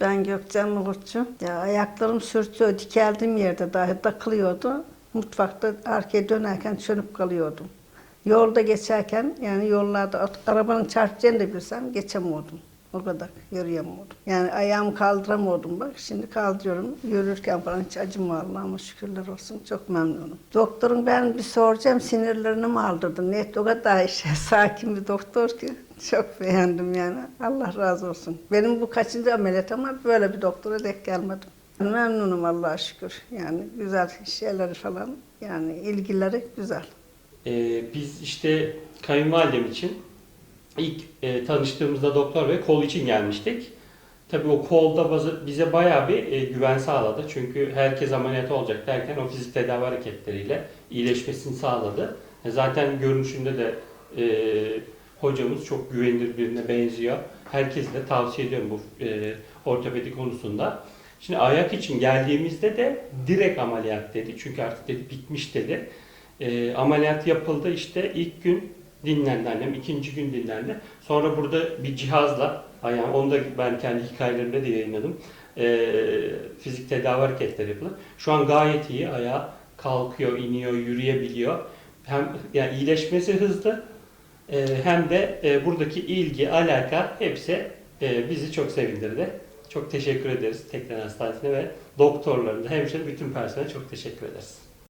Ben Gökçen Muhutçu. Ya ayaklarım sürtüyor, dikeldiğim yerde dahi takılıyordu. Mutfakta arkaya dönerken çönüp kalıyordum. Yolda geçerken yani yollarda arabanın çarpacağını da bilsem geçemiyordum. O kadar yürüyemiyordum. Yani ayağımı kaldıramıyordum bak. Şimdi kaldırıyorum. Yürürken falan hiç acımıyor Allah'ıma şükürler olsun. Çok memnunum. Doktorun ben bir soracağım sinirlerini mi aldırdın? Net o kadar şey, sakin bir doktor ki. Çok beğendim yani. Allah razı olsun. Benim bu kaçıncı ameliyat ama böyle bir doktora denk gelmedim. Memnunum Allah'a şükür. Yani güzel şeyleri falan yani ilgileri güzel. Ee, biz işte kayınvalidem için ilk e, tanıştığımızda doktor ve kol için gelmiştik. Tabii o kolda bazı- bize bayağı bir e, güven sağladı. Çünkü herkes ameliyat olacak derken o fizik tedavi hareketleriyle iyileşmesini sağladı. E, zaten görünüşünde de e, hocamız çok güvenilir birine benziyor. Herkese de tavsiye ediyorum bu e, ortopedi konusunda. Şimdi ayak için geldiğimizde de direkt ameliyat dedi. Çünkü artık dedi bitmiş dedi. E, ameliyat yapıldı işte ilk gün dinlendi annem, ikinci gün dinlendi. Sonra burada bir cihazla, ayağım, onu da ben kendi hikayelerimde de yayınladım. E, fizik tedavi hareketleri yapılır. Şu an gayet iyi, ayağı kalkıyor, iniyor, yürüyebiliyor. Hem yani iyileşmesi hızlı, e, hem de e, buradaki ilgi, alaka hepsi e, bizi çok sevindirdi. Çok teşekkür ederiz Teknen Hastanesi'ne ve doktorlarına, hemşire bütün personele çok teşekkür ederiz.